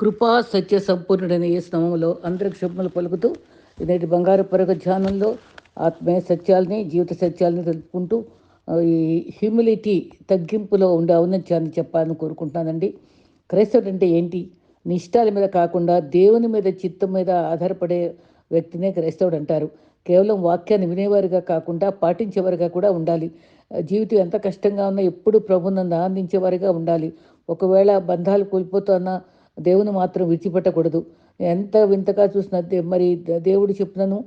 కృపా సత్య సంపూర్ణుడైన ఈ స్నామంలో అందరికి శుభములు పలుకుతూ నేటి బంగారు పరగ ధ్యానంలో ఆత్మీయ సత్యాలని జీవిత సత్యాలని తెలుపుకుంటూ ఈ హ్యూమిలిటీ తగ్గింపులో ఉండే ఔన్నత్యాన్ని చెప్పాలని కోరుకుంటున్నానండి. క్రైస్తవుడు అంటే ఏంటి? నీ ఇష్టాల మీద కాకుండా దేవుని మీద చిత్తం మీద ఆధారపడే వ్యక్తినే క్రైస్తవుడు అంటారు. కేవలం వాక్యాన్ని వినేవారుగా కాకుండా పాటించేవారుగా కూడా ఉండాలి. జీవితం ఎంత కష్టంగా ఉన్నా ఎప్పుడు ప్రభునందు ఆనందించేవారిగా ఉండాలి. ఒకవేళ బంధాలు కోల్పోతున్నా దేవుని మాత్రం విడిచిపెట్టకూడదు. ఎంత వింతగా చూసినా దే- మరి దేవుడు చెప్పినను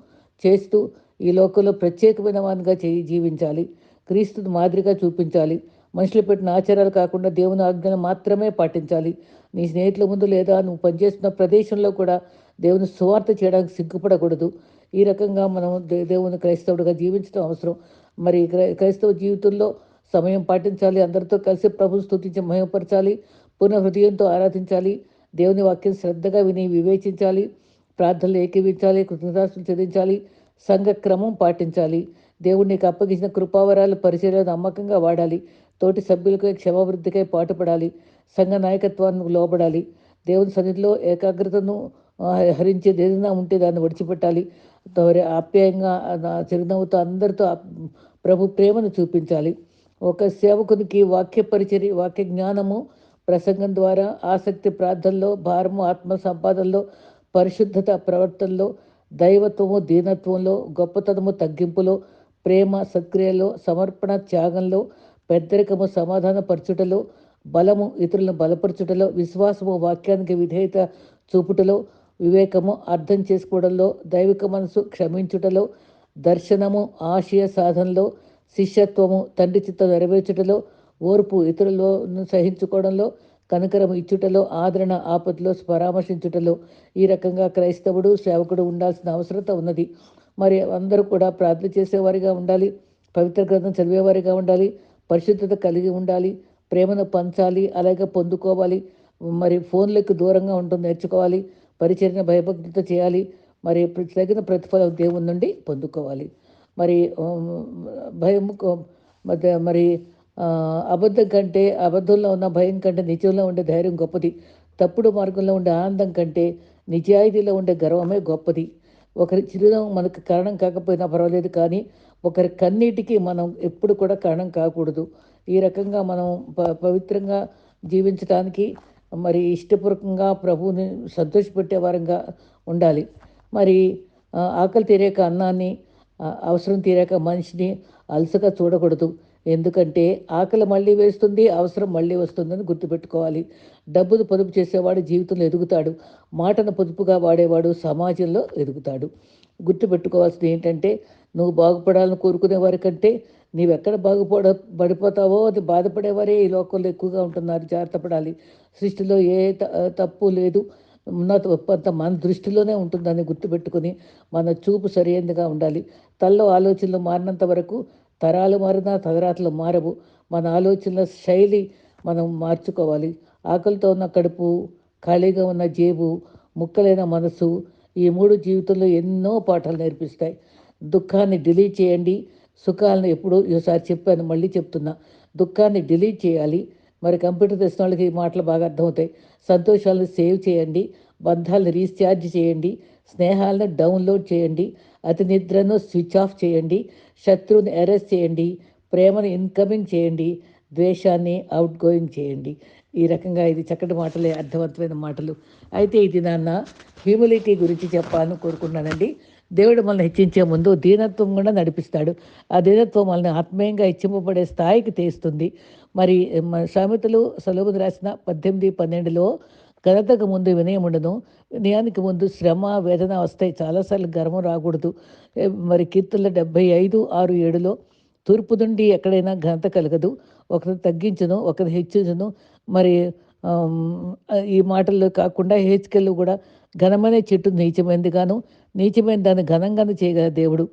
చేస్తూ ఈ లోకంలో ప్రత్యేకమైన వానిగా చేయి జీవించాలి. క్రీస్తుని మాదిరిగా చూపించాలి. మనుషులు పెట్టిన ఆచారాలు కాకుండా దేవుని ఆజ్ఞను మాత్రమే పాటించాలి. నీ స్నేహితుల ముందు లేదా నువ్వు పనిచేస్తున్న ప్రదేశంలో కూడా దేవుని సువార్త చేయడానికి సిగ్గుపడకూడదు. ఈ రకంగా మనం దే- దేవుని క్రైస్తవుడిగా జీవించడం అవసరం. మరి క్రై- క్రైస్తవ జీవితంలో సమయం పాటించాలి. అందరితో కలిసి ప్రభు స్థుతించి మహిమపరచాలి. పూర్ణ హృదయంతో ఆరాధించాలి. దేవుని వాక్యం శ్రద్ధగా విని వివేచించాలి ప్రార్థనలు ఏకీవించాలి కృతజ్ఞతాస్తులు చెల్లించాలి సంఘ క్రమం పాటించాలి. దేవుడు నీకు అప్పగించిన కృపావరాలు పరిచర్య నమ్మకంగా వాడాలి. తోటి సభ్యులకై క్షమాభివృద్ధికై పాటుపడాలి. సంఘ నాయకత్వానికి లోబడాలి. దేవుని సన్నిధిలో ఏకాగ్రతను హరించేది ఏదైనా ఉంటే దాన్ని విడిచిపెట్టాలి. ఆప్యాయంగా చిరునవ్వుతో అందరితో ప్రభు ప్రేమను చూపించాలి. ఒక సేవకునికి వాక్య పరిచర్య వాక్య జ్ఞానము ప్రసంగం ద్వారా ఆసక్తి ప్రార్థనలో భారము ఆత్మ సంపాదనలో పరిశుద్ధత ప్రవర్తనలో దైవత్వము దీనత్వంలో గొప్పతనము తగ్గింపులో ప్రేమ సత్క్రియలో సమర్పణ త్యాగంలో పెద్దరికము సమాధాన పరచుటలో బలము ఇతరులను బలపరచుటలో విశ్వాసము వాక్యానికి విధేయత చూపుటలో వివేకము అర్థం చేసుకోవడంలో దైవిక మనసు క్షమించుటలో దర్శనము ఆశయ సాధనలో శిష్యత్వము తండ్రి చిత్తం నెరవేర్చుటలో ఓర్పు ఇతరులను సహించుకోవడంలో కనకరం ఇచ్చుటలో ఆదరణ ఆపదలో పరామర్శించుటలో ఈ రకంగా క్రైస్తవుడు సేవకుడు ఉండాల్సిన అవసరత ఉన్నది. మరి అందరూ కూడా ప్రార్థన చేసేవారిగా ఉండాలి పవిత్ర గ్రంథం చదివేవారిగా ఉండాలి పరిశుద్ధత కలిగి ఉండాలి ప్రేమను పంచాలి అలాగే పొందుకోవాలి మరి ఫోన్లకు దూరంగా ఉంటుంది నేర్చుకోవాలి పరిచర్య భయభక్తిత చేయాలి మరి తగిన ప్రతిఫలం దేవుని నుండి పొందుకోవాలి. మరి భయం మధ్య మరి అబద్ధం కంటే అబద్ధంలో ఉన్న భయం కంటే నిజంలో ఉండే ధైర్యం గొప్పది. తప్పుడు మార్గంలో ఉండే ఆనందం కంటే నిజాయితీలో ఉండే గర్వమే గొప్పది. ఒకరి చిరునవ్వు మనకు కారణం కాకపోయినా పర్వాలేదు కానీ ఒకరి కన్నీటికి మనం ఎప్పుడు కూడా కారణం కాకూడదు. ఈ రకంగా మనం ప పవిత్రంగా జీవించడానికి మరి ఇష్టపూర్వకంగా ప్రభువుని సంతోషపెట్టే వారంగా ఉండాలి. మరి ఆకలి తీరాక అన్నాన్ని అవసరం తీరాక మనిషిని అలసగా చూడకూడదు. ఎందుకంటే ఆకలి మళ్ళీ వేస్తుంది అవసరం మళ్ళీ వస్తుందని గుర్తుపెట్టుకోవాలి. డబ్బును పొదుపు చేసేవాడు జీవితంలో ఎదుగుతాడు. మాటను పొదుపుగా వాడేవాడు సమాజంలో ఎదుగుతాడు. గుర్తుపెట్టుకోవాల్సింది ఏంటంటే నువ్వు బాగుపడాలని కోరుకునే వారికంటే నీవెక్కడ బాగుపడ పడిపోతావో అది బాధపడేవారే ఈ లోకంలో ఎక్కువగా ఉంటున్నారు. జాగ్రత్త పడాలి. సృష్టిలో ఏ త- తప్పు లేదు. ఉన్న మన దృష్టిలోనే ఉంటుందని గుర్తుపెట్టుకుని మన చూపు సరైనదిగా ఉండాలి. తల్లో ఆలోచనలు మారినంత వరకు తరాలు మారినా తదరాతలు మారవు. మన ఆలోచనల శైలి మనం మార్చుకోవాలి. ఆకలితో ఉన్న కడుపు ఖాళీగా ఉన్న జేబు ముక్కలైన మనసు ఈ మూడు జీవితంలో ఎన్నో పాఠాలు నేర్పిస్తాయి. దుఃఖాన్ని డిలీట్ చేయండి. సుఖాలను ఎప్పుడూ ఈసారి చెప్పాను మళ్ళీ చెప్తున్నా. దుఃఖాన్ని డిలీట్ చేయాలి. మరి కంప్యూటర్ తెలిసిన వాళ్ళకి ఈ మాటలు బాగా అర్థమవుతాయి. సంతోషాలను సేవ్ చేయండి. బంధాలను రీఛార్జ్ చేయండి. స్నేహాలను డౌన్లోడ్ చేయండి. అతి నిద్రను స్విచ్ ఆఫ్ చేయండి. శత్రువుని అరెస్ట్ చేయండి. ప్రేమను ఇన్కమింగ్ చేయండి. ద్వేషాన్ని అవుట్ గోయింగ్ చేయండి. ఈ రకంగా ఇది చక్కటి మాటలే అర్థవంతమైన మాటలు. అయితే ఇది నాన్న హ్యూమిలిటీ గురించి చెప్పాలని కోరుకున్నానండి దేవుడు మనల్ని హెచ్చించే ముందు దీనత్వం కూడా నడిపిస్తాడు. ఆ దీనత్వం మనల్ని ఆత్మీయంగా హెచ్చింపబడే స్థాయికి తీస్తుంది. మరి మన సామెతలు సలుబుది రాసిన పద్దెనిమిది పన్నెండులో ఘనతకు ముందు వినయం ఉండను వినయానికి ముందు శ్రమ వేదన వస్తాయి చాలాసార్లు గర్వం రాకూడదు. మరి కీర్తనల డెబ్బై ఐదు ఆరు ఏడులో తూర్పు నుండి ఎక్కడైనా ఘనత కలగదు. ఒకరిని తగ్గించును ఒకరిని హెచ్చించను. మరి ఈ మాటల్లో కాకుండా హెచ్కెళ్ళు కూడా ఘనమైన చెట్టు నీచమైనది గాను నీచమైన దాన్ని ఘనంగాను చేయగల దేవుడు.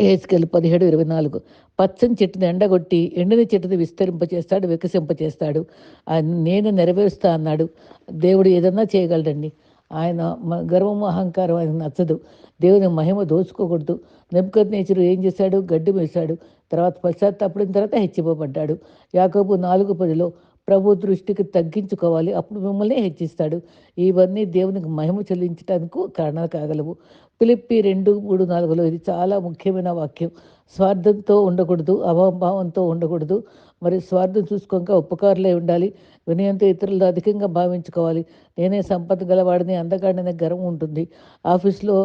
ఏసుకెళ్ళి పదిహేడు ఇరవై నాలుగు. పచ్చని చెట్టుని ఎండగొట్టి ఎండిన చెట్టుని విస్తరింపచేస్తాడు వికసింపచేస్తాడు. ఆయన నేను నెరవేరుస్తా అన్నాడు. దేవుడు ఏదన్నా చేయగలడండి. ఆయన మ- గర్వము అహంకారం ఆయన నచ్చదు. దేవుని మహిమ దోచుకోకూడదు. నెప్పుకొద్దు నేచరు ఏం చేశాడు? గడ్డి వేశాడు తర్వాత పశ్చాత్తాపడిన తర్వాత హెచ్చిపోబడ్డాడు. యాకోబు నాలుగు పదిలో ప్రభు దృష్టికి తగ్గించుకోవాలి. అప్పుడు మిమ్మల్ని హెచ్చిస్తాడు. ఇవన్నీ దేవునికి మహిమ చెల్లించడానికి కారణాలు కాగలవు. పిలిప్పి రెండు మూడు నాలుగులో ఇది చాలా ముఖ్యమైన వాక్యం. స్వార్థంతో ఉండకూడదు అభావంతో ఉండకూడదు. మరి స్వార్థం చూసుకోక ఉపకారులే ఉండాలి. వినయంతో ఇతరులు అధికంగా భావించుకోవాలి. నేనే సంపద గలవాడిని అందగాడిని గర్వం ఉంటుంది. ఆఫీస్లో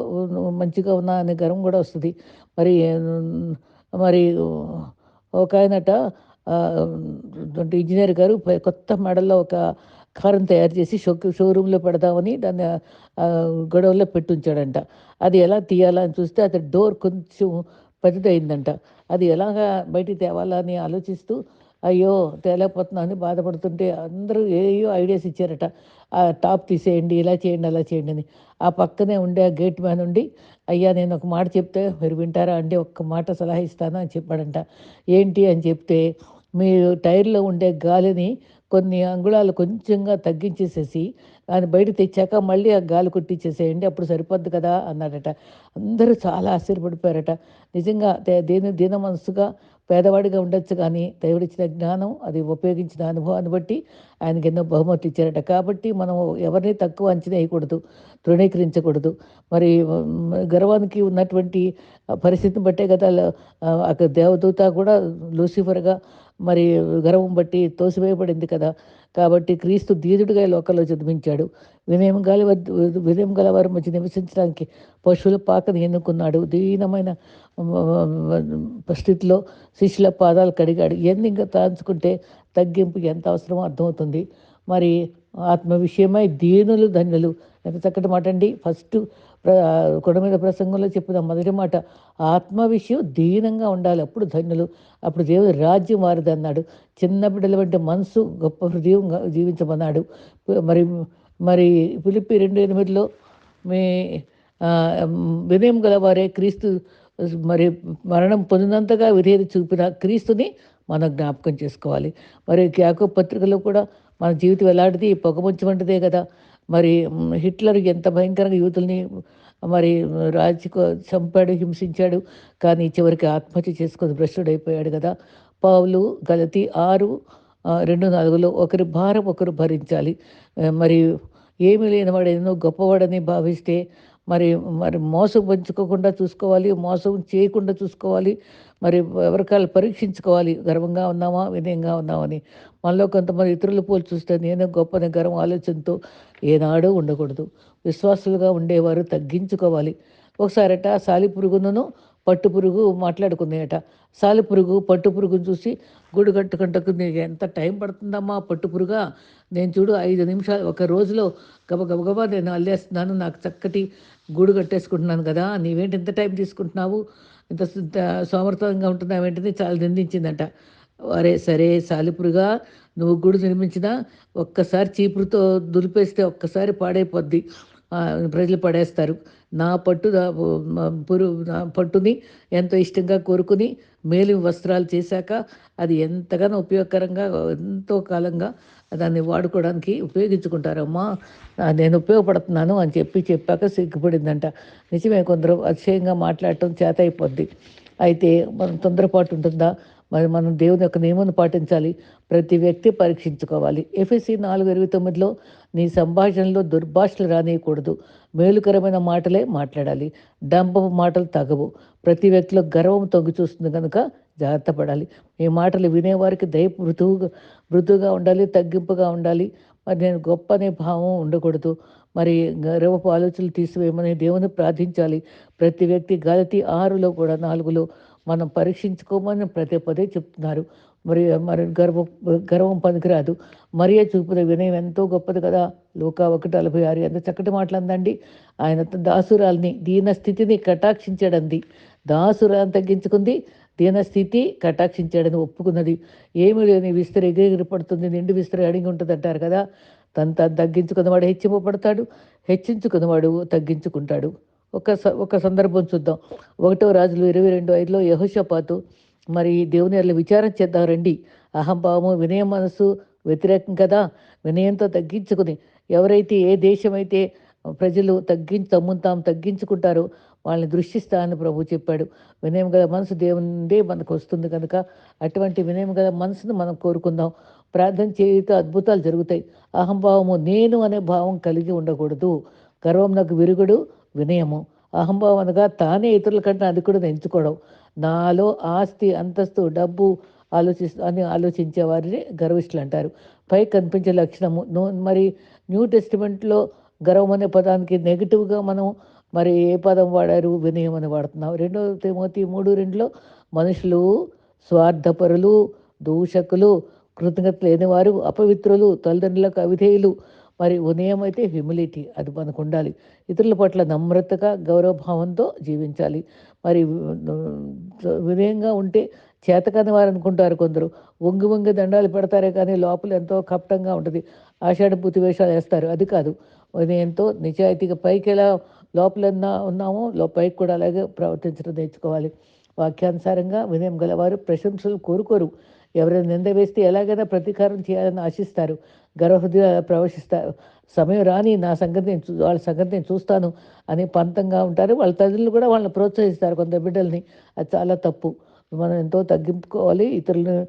మంచిగా ఉన్నా అనే గర్వం కూడా వస్తుంది. మరి మరి ఒక ఆయనట ఇంజనీర్ గారు కొత్త మోడల్లో ఒక కారం తయారు చేసి షో షోరూంలో పెడదామని దాన్ని గొడవల్లో పెట్టుంచాడంట. అది ఎలా తీయాలా అని చూస్తే అది డోర్ కొంచెం పెద్దదైందంట అది ఎలాగా బయటికి తేవాలా అని ఆలోచిస్తూ అయ్యో తేలేకపోతున్నా అని బాధపడుతుంటే అందరూ ఏయో ఐడియాస్ ఇచ్చారట. ఆ టాప్ తీసేయండి ఇలా చేయండి అలా చేయండి అని. ఆ పక్కనే ఉండే ఆ గేట్ మ్యాన్ ఉండి అయ్యా నేను ఒక మాట చెప్తే మీరు వింటారా అంటే ఒక్క మాట సలహా ఇస్తాను అని చెప్పాడంట. ఏంటి అని చెప్తే మీరు టైర్లో ఉండే గాలిని కొన్ని అంగుళాలు కొంచెంగా తగ్గించేసేసి దాన్ని బయట తెచ్చాక మళ్ళీ ఆ గాలి కొట్టించేసేయండి అప్పుడు సరిపోద్ది కదా అన్నాడట. అందరూ చాలా ఆశ్చర్యపడిపోయారట. నిజంగా దీని దీన మనసుగా పేదవాడిగా ఉండొచ్చు కానీ దేవుడిచ్చిన జ్ఞానం అది ఉపయోగించిన అనుభవాన్ని బట్టి ఆయనకి ఎన్నో బహుమతి ఇచ్చారట. కాబట్టి మనం ఎవరిని తక్కువ అంచనా వేయకూడదు తృణీకరించకూడదు. మరి గర్వానికి ఉన్నటువంటి పరిస్థితిని బట్టే కదా అక్కడ దేవదూత కూడా లూసిఫర్గా మరి గర్వం బట్టి తోసివేయబడింది కదా. కాబట్టి క్రీస్తు దీదుడిగా లోకంలో జన్మించాడు. వినయం గల వినయం గల వారి మధ్య నివసించడానికి పశువుల పాకని ఎన్నుకున్నాడు. దీనమైన స్థితిలో శిష్యుల పాదాలు కడిగాడు. ఎన్ని ఇంకా తాంచుకుంటే తగ్గింపు ఎంత అవసరమో అర్థమవుతుంది. మరి ఆత్మ విషయమై దీనులు ధన్యులు. ఎంత చక్కటి మాట అండి ఫస్ట్ కొడమీద ప్రసంగంలో చెప్పిన మొదటి మాట. ఆత్మ విషయం దీనంగా ఉండాలి. అప్పుడు ధన్యులు అప్పుడు దేవుడు రాజ్యం వారిది అన్నాడు. చిన్న బిడ్డల వంటి మనసు గొప్ప హృదయం జీవించమన్నాడు. మరి మరి పిలిపి రెండు ఎనిమిదిలో మీ వినయం గలవారే క్రీస్తు మరి మరణం పొందినంతగా విధేయత చూపిన క్రీస్తుని మనం జ్ఞాపకం చేసుకోవాలి. మరి క్యాకో పత్రికలో కూడా మన జీవితం ఎలాంటిది? పొగముంచమంటదే కదా. మరి హిట్లర్ ఎంత భయంకరంగా యూతుల్ని మరి రాజుకు చంపాడు హింసించాడు కానీ చివరికి ఆత్మహత్య చేసుకొని భ్రష్టుడైపోయాడు కదా. పావులు గలతి ఆరు రెండు నాలుగులో ఒకరి భారం ఒకరు భరించాలి. మరి ఏమీ లేనివాడు ఎన్నో గొప్పవాడని భావిస్తే మరి మరి మోసం పంచుకోకుండా చూసుకోవాలి మోసం చేయకుండా చూసుకోవాలి మరి ఎవరికాలు పరీక్షించుకోవాలి? గర్వంగా ఉన్నామా? వినయంగా ఉన్నామని మనలో కొంతమంది ఇతరులు పోల్ చూస్తే నేను గొప్పని గర్వం ఆలోచనతో ఏనాడూ ఉండకూడదు. విశ్వాసులుగా ఉండేవారు తగ్గించుకోవాలి. ఒకసారట సాలిపురుగును పట్టు పురుగు మాట్లాడుకున్నాయట. సాలిపురుగు పట్టు పురుగును చూసి గుడి కట్టుకుంటకు నీకు ఎంత టైం పడుతుందమ్మా పట్టు పురుగా నేను చూడు ఐదు నిమిషాలు ఒక రోజులో గబగబగబా నేను అల్లేస్తున్నాను. నాకు చక్కటి గూడు కట్టేసుకుంటున్నాను కదా నీవేంటి ఇంత టైం తీసుకుంటున్నావు? ఇంత సోమర్థంగా ఉంటున్నావు ఏంటిది? చాలా నిందించిందంట. అరే సరే సాలిపురుగా నువ్వు గుడి నిర్మించినా ఒక్కసారి చీపురుతో దులిపేస్తే ఒక్కసారి పాడైపోద్ది. ప్రజలు పడేస్తారు. నా పట్టు పురు నా పట్టుని ఎంతో ఇష్టంగా కోరుకుని మేలు వస్త్రాలు చేశాక అది ఎంతగానో ఉపయోగకరంగా ఎంతో కాలంగా దాన్ని వాడుకోవడానికి ఉపయోగించుకుంటారమ్మా నేను ఉపయోగపడుతున్నాను అని చెప్పి చెప్పాక సిగ్గుపడిందంట. నిజమే కొందరు అతిశయంగా మాట్లాడటం చేత అయిపోద్ది. అయితే మనం తొందరపాటు ఉంటుందా? మరి మనం దేవుని యొక్క నియమాన్ని పాటించాలి. ప్రతి వ్యక్తి పరీక్షించుకోవాలి. ఎఫ్ఎస్సి నాలుగు ఇరవై తొమ్మిదిలో నీ సంభాషణలో దుర్భాషలు రానియకూడదు. మేలుకరమైన మాటలే మాట్లాడాలి. డంపపు మాటలు తగవు. ప్రతి వ్యక్తిలో గర్వం తొంగి చూస్తుంది కనుక జాగ్రత్త పడాలి. ఈ మాటలు వినేవారికి దయ మృదువుగా మృదువుగా ఉండాలి తగ్గింపుగా ఉండాలి. మరి నేను గొప్ప అనే భావం ఉండకూడదు. మరి గర్వపు ఆలోచనలు తీసివేయమని దేవుని ప్రార్థించాలి. ప్రతి వ్యక్తి గలతి ఆరులో కూడా నాలుగులో మనం పరీక్షించుకోమని ప్రతి పదే చెప్తున్నారు. మరి మరి గర్వం గర్వం పనికిరాదు. మరియే చూపున వినయం ఎంతో గొప్పది కదా. లోక ఒకటి నలభై ఆరు ఎంత చక్కటి మాట్లాడిందండి ఆయన దాసురాల్ని దీన స్థితిని కటాక్షించాడంది. దాసురాలను తగ్గించుకుంది దీన స్థితి కటాక్షించాడని ఒప్పుకున్నది. ఏమి లేని విస్తరి ఎగిరెగిరి పడుతుంది నిండు విస్తరి అడిగి ఉంటుంది అంటారు కదా. తను తను తగ్గించుకున్నవాడు హెచ్చింపబడతాడు హెచ్చించుకున్నవాడు తగ్గించుకుంటాడు. ఒక ఒక సందర్భం చూద్దాం. ఒకటో రాజులు ఇరవై రెండు ఐదులో యహోషపాతు మరి దేవుని అలా విచారం చేద్దాం రండి. అహంభావము వినయ మనసు వ్యతిరేకం కదా? వినయంతో తగ్గించుకుని ఎవరైతే ఏ దేశమైతే ప్రజలు తగ్గించి తమ్మును తాము తగ్గించుకుంటారో వాళ్ళని దృష్టిస్తా అని ప్రభు చెప్పాడు. వినయం గల మనసు దేవుని మనకు వస్తుంది కనుక అటువంటి వినయం గల మనసును మనం కోరుకుందాం. ప్రార్థన చేయుతో అద్భుతాలు జరుగుతాయి. అహంభావము నేను అనే భావం కలిగి ఉండకూడదు. గర్వం నాకు విరుగుడు వినయము. అహంభావం అనగా తానే ఇతరుల కంటే అధికుడిని ఎంచుకోవడం. నాలో ఆస్తి అంతస్తు డబ్బు ఆలోచిస్తూ అని ఆలోచించే వారిని గర్విష్ఠులు అంటారు. పై కనిపించే లక్షణము. నో మరి న్యూ టెస్టిమెంట్లో గర్వం అనే పదానికి నెగిటివ్గా మనం మరి ఏ పదం వాడారు? వినయం అని వాడుతున్నాం. రెండో తిమోతి మూడు రెండులో మనుషులు స్వార్థపరులు దూషకులు కృతజ్ఞత లేనివారు అపవిత్రులు తల్లిదండ్రులకు అవిధేయులు మరి ఉదయం అయితే హ్యూమిలిటీ అది మనకు ఉండాలి. ఇతరుల పట్ల నమ్రతగా గౌరవభావంతో జీవించాలి. మరి వినయంగా ఉంటే చేతకాని వారు అనుకుంటారు కొందరు. వంగి వంగి దండాలు పెడతారే కానీ లోపల ఎంతో కపటంగా ఉంటుంది. ఆషాఢ పూతి వేషాలు వేస్తారు. అది కాదు. వినయంతో నిజాయితీగా పైకి ఎలా లోపల ఉన్నామో లో పైకి కూడా అలాగే ప్రవర్తించడం నేర్చుకోవాలి. వాక్యానుసారంగా వినయం గలవారు ప్రశంసలు కోరుకోరు. ఎవరైనా నింద వేస్తే ఎలాగైనా ప్రతీకారం చేయాలని ఆశిస్తారు. గర్వహృదయ ప్రవేశిస్తారు సమయం రాని నా సంగతి నేను వాళ్ళ సంగతి నేను చూస్తాను అని పంతంగా ఉంటారు. వాళ్ళ తల్లిదండ్రులు కూడా వాళ్ళని ప్రోత్సహిస్తారు. కొంత బిడ్డల్ని. అది చాలా తప్పు. మనం ఎంతో తగ్గింపుకోవాలి. ఇతరులను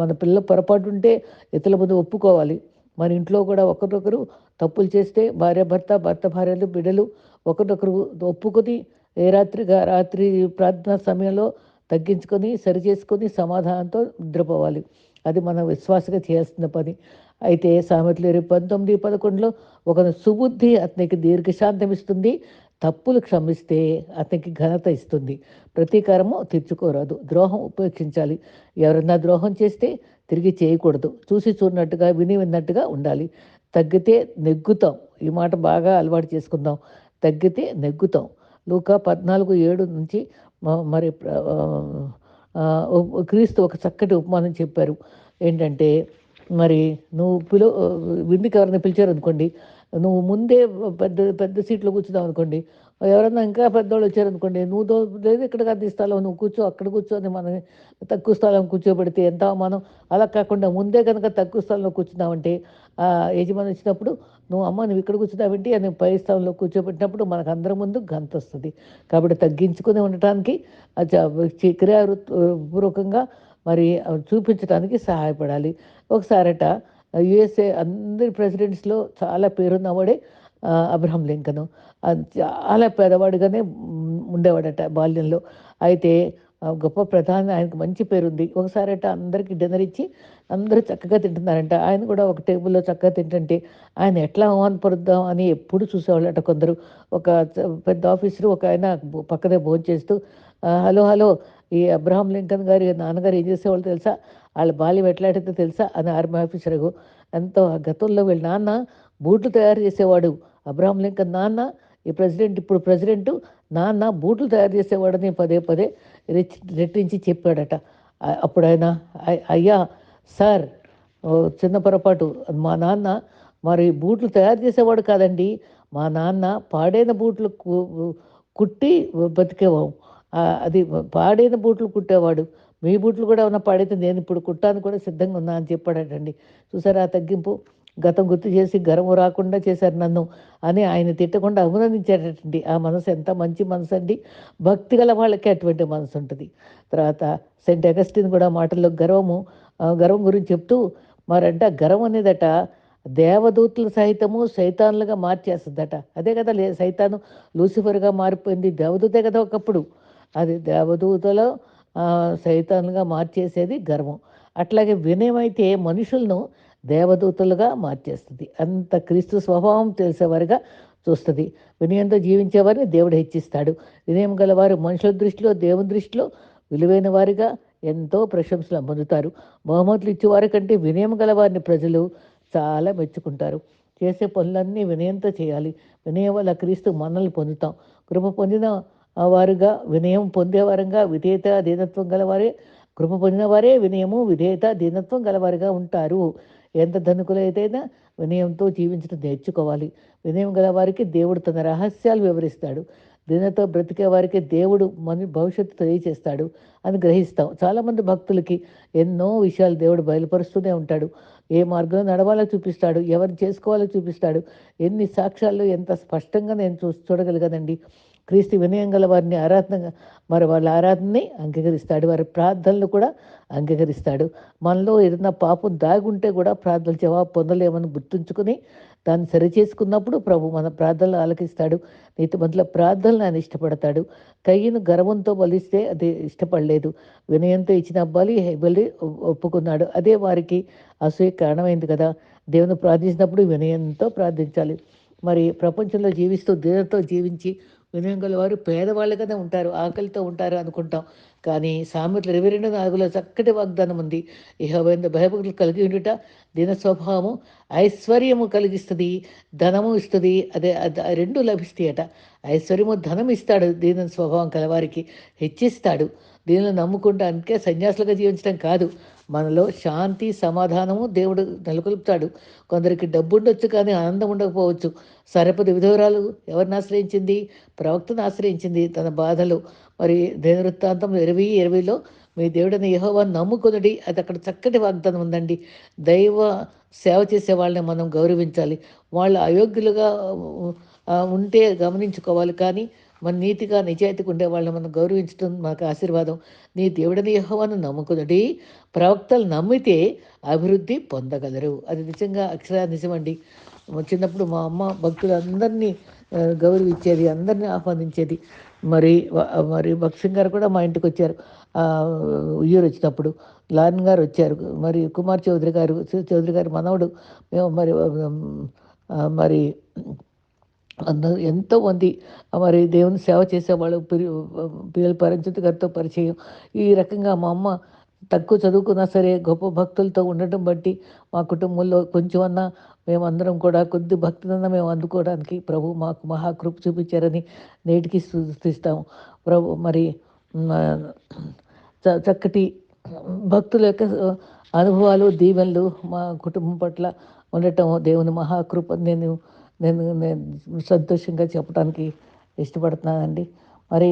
మన పిల్లల పొరపాటు ఉంటే ఇతరుల ముందు ఒప్పుకోవాలి. మన ఇంట్లో కూడా ఒకరినొకరు తప్పులు చేస్తే భార్య భర్త భర్త భార్యలు బిడ్డలు ఒకరినొకరు ఒప్పుకొని ఏ రాత్రిగా రాత్రి ప్రార్థన సమయంలో తగ్గించుకొని సరి చేసుకొని సమాధానంతో నిద్రపోవాలి. అది మన విశ్వాసగా చేస్తున్న పని. అయితే సామెతలు పంతొమ్మిది పదకొండులో ఒక సుబుద్ధి అతనికి దీర్ఘశాంతం ఇస్తుంది. తప్పులు క్షమిస్తే అతనికి ఘనత ఇస్తుంది. ప్రతీకారము తెచ్చుకోరాదు ద్రోహం ఉపేక్షించాలి. ఎవరన్నా ద్రోహం చేస్తే తిరిగి చేయకూడదు. చూసి చూడనట్టుగా విని విన్నట్టుగా ఉండాలి. తగ్గితే నెగ్గుతాం. ఈ మాట బాగా అలవాటు చేసుకుందాం. తగ్గితే నెగ్గుతాం. లూకా పద్నాలుగు ఏడు నుంచి మరి క్రీస్తు ఒక చక్కటి ఉపమానం చెప్పారు. ఏంటంటే మరి నువ్వు పిలు విందుకు ఎవరిని పిలిచారు అనుకోండి నువ్వు ముందే పెద్ద పెద్ద సీట్లో కూర్చున్నావు అనుకోండి ఎవరన్నా ఇంకా పెద్దవాళ్ళు వచ్చారనుకోండి నువ్వు లేదు ఇక్కడ కాదు స్థలం నువ్వు కూర్చో అక్కడ కూర్చొని మనం తక్కువ స్థలం కూర్చోబెడితే ఎంత మనం అలా కాకుండా ముందే కనుక తక్కువ స్థలంలో కూర్చున్నావంటే యజమాని వచ్చినప్పుడు నువ్వు అమ్మ నువ్వు ఇక్కడ కూర్చున్నావేంటి? అని పై స్థలంలో కూర్చోబెట్టినప్పుడు మనకు అందరి ముందు గంత వస్తుంది. కాబట్టి తగ్గించుకుని ఉండటానికి క్రియాపూర్వకంగా మరి చూపించడానికి సహాయపడాలి. ఒకసారట యుఎస్ఏ అందరి ప్రెసిడెంట్స్లో చాలా పేరున్నవాడే అబ్రహం లింకను. చాలా పెదవాడుగానే ఉండేవాడట బాల్యంలో. అయితే గొప్ప ప్రధాని ఆయనకు మంచి పేరుంది. ఒకసారట అందరికి డిన్నర్ ఇచ్చి అందరూ చక్కగా తింటున్నారంట. ఆయన కూడా ఒక టేబుల్లో చక్కగా తింటుంటే ఆయన ఎట్లా అవమానపరుద్దాం అని ఎప్పుడు చూసేవాళ్ళట కొందరు. ఒక పెద్ద ఆఫీసర్ ఒక ఆయన పక్కనే భోజనం చేస్తూ హలో హలో ఈ అబ్రహాం లింకన్ గారి నాన్నగారు ఏం చేసేవాళ్ళు తెలుసా? వాళ్ళ బాల్యం ఎట్లాడితే తెలుసా? అని ఆర్మీ ఆఫీసర్కు ఎంతో గతంలో వీళ్ళ నాన్న బూట్లు తయారు చేసేవాడు. అబ్రహాం లింకన్ నాన్న ఈ ప్రెసిడెంట్ ఇప్పుడు ప్రెసిడెంట్ నాన్న బూట్లు తయారు చేసేవాడని పదే పదే రెట్టించి చెప్పాడట. అప్పుడు ఆయన అయ్యా సార్ చిన్న పొరపాటు. మా నాన్న మరి బూట్లు తయారు చేసేవాడు కాదండి. మా నాన్న పాడైన బూట్లు కుట్టి బతికేవాం. అది పాడైన బూట్లు కుట్టేవాడు. మీ బూట్లు కూడా ఉన్న పాడైతే నేను ఇప్పుడు కుట్టాను కూడా సిద్ధంగా ఉన్నా అని చెప్పాడటండి. చూసారా ఆ తగ్గింపు? గతం గుర్తు చేసి గర్వం రాకుండా చేశారు నన్ను అని ఆయన తిట్టకుండా అభినందించేటటువంటి ఆ మనసు ఎంత మంచి మనసు అండి. భక్తి గల వాళ్ళకే అటువంటి మనసు ఉంటుంది. తర్వాత సెంట్ అగస్టిన్ కూడా మాటల్లో గర్వము గర్వం గురించి చెప్తూ మరంట గర్వం అనేదట దేవదూతులు సహితము సైతాన్లుగా మార్చేస్తుందట. అదే కదా లే సైతాను లూసిఫర్గా మారిపోయింది. దేవదూతే కదా ఒకప్పుడు. అది దేవదూతలో సైతాన్లుగా మార్చేసేది గర్వం. అట్లాగే వినయమైతే మనుషులను దేవదూతలుగా మార్చేస్తుంది. అంత క్రీస్తు స్వభావం తెలిసేవారుగా చూస్తుంది. వినయంతో జీవించేవారిని దేవుడు హెచ్చిస్తాడు. వినయం గలవారు మనుషుల దృష్టిలో దేవుని దృష్టిలో విలువైన వారిగా ఎంతో ప్రశంసలు పొందుతారు. బహుమతులు ఇచ్చేవారి కంటే వినయం గలవారిని ప్రజలు చాలా మెచ్చుకుంటారు. చేసే పనులన్నీ వినయంతో చేయాలి. వినయం వల్ల క్రీస్తు మనల్ని పొందుతాం. కృప పొందిన వారుగా వినయం పొందేవారంగా విధేయత దీనత్వం గలవారే కృప పొందిన వారే వినయము విధేయత దీనత్వం గలవారిగా ఉంటారు. ఎంత ధనుకులైతేనా వినయంతో జీవించడం నేర్చుకోవాలి. వినయం గల వారికి దేవుడు తన రహస్యాలు వివరిస్తాడు. దీనితో బ్రతికే వారికి దేవుడు మన భవిష్యత్తు తెలియచేస్తాడు అని గ్రహిస్తాం. చాలామంది భక్తులకి ఎన్నో విషయాలు దేవుడు బయలుపరుస్తూనే ఉంటాడు. ఏ మార్గంలో నడవాలో చూపిస్తాడు. ఎవరిని చేసుకోవాలో చూపిస్తాడు. ఎన్ని సాక్ష్యాలు ఎంత స్పష్టంగా నేను చూ చూడగలిగానండి. క్రీస్తు వినయం గల వారిని ఆరాధన మరి వాళ్ళ ఆరాధనని అంగీకరిస్తాడు. వారి ప్రార్థనలు కూడా అంగీకరిస్తాడు. మనలో ఏదైనా పాపం దాగుంటే కూడా ప్రార్థన జవాబు పొందలేమని గుర్తుంచుకుని దాన్ని సరిచేసుకున్నప్పుడు ప్రభు మన ప్రార్థనలు ఆలకిస్తాడు. నీతిమంతుల ప్రార్థనలు ఆయన ఇష్టపడతాడు. కయ్యను గర్వంతో బలిస్తే అది ఇష్టపడలేదు. వినయంతో ఇచ్చిన బలి బలి ఒప్పుకున్నాడు. అదే వారికి అసూయ కారణమైంది కదా. దేవుని ప్రార్థించినప్పుడు వినయంతో ప్రార్థించాలి. మరి ప్రపంచంలో జీవిస్తూ దేవునితో జీవించి వినయం గల వారు పేదవాళ్ళుగానే ఉంటారు ఆకలితో ఉంటారు అనుకుంటాం. కానీ సామెతలు ఇరవై రెండు నాలుగులో చక్కటి వాగ్దానం ఉంది. ఇహవైన భయభక్తులు కలిగి ఉండుట దీన స్వభావము ఐశ్వర్యము కలిగిస్తుంది ధనము ఇస్తుంది అదే రెండు లభిస్తాయట ఐశ్వర్యము ధనం ఇస్తాడు దీని స్వభావం కలవారికి హెచ్చిస్తాడు. దీనిని నమ్ముకుంటా అందుకే సన్యాసులుగా జీవించడం కాదు. మనలో శాంతి సమాధానము దేవుడు నెలకొల్పుతాడు. కొందరికి డబ్బు ఉండొచ్చు కానీ ఆనందం ఉండకపోవచ్చు సరిపది విధవరాలు ఎవరిని ఆశ్రయించింది? ప్రవక్తను ఆశ్రయించింది తన బాధలు. మరి దేవవృత్తాంతం ఇరవై ఇరవైలో మీ దేవుడిని యహోవా నమ్ముకునడి అది అక్కడ చక్కటి వాగ్దానం ఉందండి. దైవ సేవ చేసే వాళ్ళని మనం గౌరవించాలి. వాళ్ళు అయోగ్యులుగా ఉంటే గమనించుకోవాలి కానీ మన నీతిగా నిజాయితీగా ఉండే వాళ్ళని మనం గౌరవించడం మాకు ఆశీర్వాదం. నీ దేవుడని యహోవాను నమ్ముకునడి ప్రవక్తలు నమ్మితే అభివృద్ధి పొందగలరు. అది నిజంగా అక్షర నిజమండి. చిన్నప్పుడు మా అమ్మ భక్తులందరినీ గౌరవించేది అందరినీ ఆహ్వానించేది. మరి మరి భక్సింగ్ గారు కూడా మా ఇంటికి వచ్చారు. ఉయ్యూరు వచ్చినప్పుడు లాన్ గారు వచ్చారు. మరి కుమార్ చౌదరి గారు చౌదరి గారు మనవడు. మేము మరి మరి అందరూ ఎంతోమంది మరి దేవుని సేవ చేసేవాళ్ళు పిల్లలు పరంజిత్ గారితో పరిచయం. ఈ రకంగా మా అమ్మ తక్కువ చదువుకున్నా సరే గొప్ప భక్తులతో ఉండటం బట్టి మా కుటుంబంలో కొంచెం అన్నా మేమందరం కూడా కొద్ది భక్తులన్నా మేము అందుకోవడానికి ప్రభు మాకు మహాకృప చూపించారని నేటికి స్థుతిస్తాం ప్రభు మరి చక్కటి భక్తుల యొక్క అనుభవాలు దీవెనలు మా కుటుంబం పట్ల ఉండటం దేవుని మహాకృప నేను నేను నేను సంతోషంగా చెప్పడానికి ఇష్టపడుతున్నానండి. మరి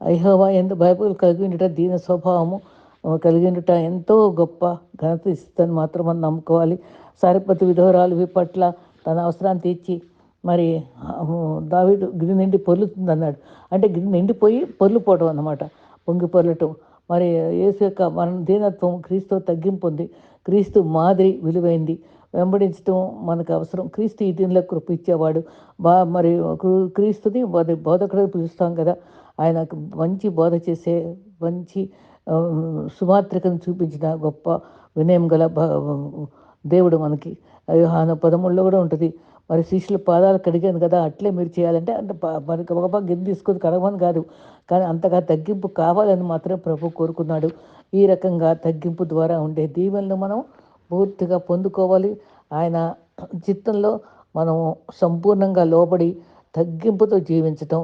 ఐహోవా ఎందు బైబుల్ కలిగి ఉండట దీని స్వభావము కలిగినట ఎంతో గొప్ప ఘనత ఇస్తుందని మాత్రం మనం నమ్ముకోవాలి. సరిపతి విధవరాలు పట్ల తన అవసరాన్ని తీర్చి మరి దావిడు గిరి నిండి పొర్లుతుంది అన్నాడు అంటే గిరి నిండిపోయి పొర్లుపోవడం అన్నమాట పొంగి పొర్లటం. మరి ఏసు యొక్క మన దీనత్వం క్రీస్తు తగ్గింపు ఉంది క్రీస్తు మాదిరి విలువైంది. వెంబడించడం మనకు అవసరం. క్రీస్తు ఈ దీనిలో కృప ఇచ్చేవాడు బా మరి క్రీస్తుని బోధకుడు పిలుస్తాం కదా. ఆయనకు మంచి బోధ చేసే మంచి సుమాత్రికను చూపించిన గొప్ప వినయం గల దేవుడు మనకి. ఆయన పదముల్లో కూడా ఉంటుంది. మరి శిష్యుల పాదాలు కడిగాను కదా అట్లే మీరు చేయాలంటే అంటే మనకి ఒక గిన్నె తీసుకొని కడగమని కాదు. కానీ అంతగా తగ్గింపు కావాలని మాత్రం ప్రభు కోరుకున్నాడు. ఈ రకంగా తగ్గింపు ద్వారా ఉండే దీవెనలు మనం పూర్తిగా పొందుకోవాలి. ఆయన చిత్తంలో మనం సంపూర్ణంగా లోబడి తగ్గింపుతో జీవించటం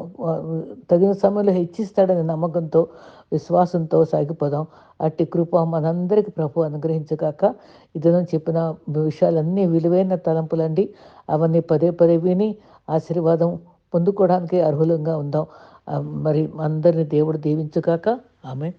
తగిన సమయంలో హెచ్చిస్తాడనే నమ్మకంతో విశ్వాసంతో సాగిపోదాం. అట్టి కృప మనందరికీ ప్రభు అనుగ్రహించగాక ఇదను చెప్పిన విషయాలన్నీ విలువైన తలంపులండి. అవన్నీ పదే పదే విని ఆశీర్వాదం పొందుకోవడానికి అర్హులంగా ఉందాం. మరి అందరిని దేవుడు దీవించగాక. ఆమె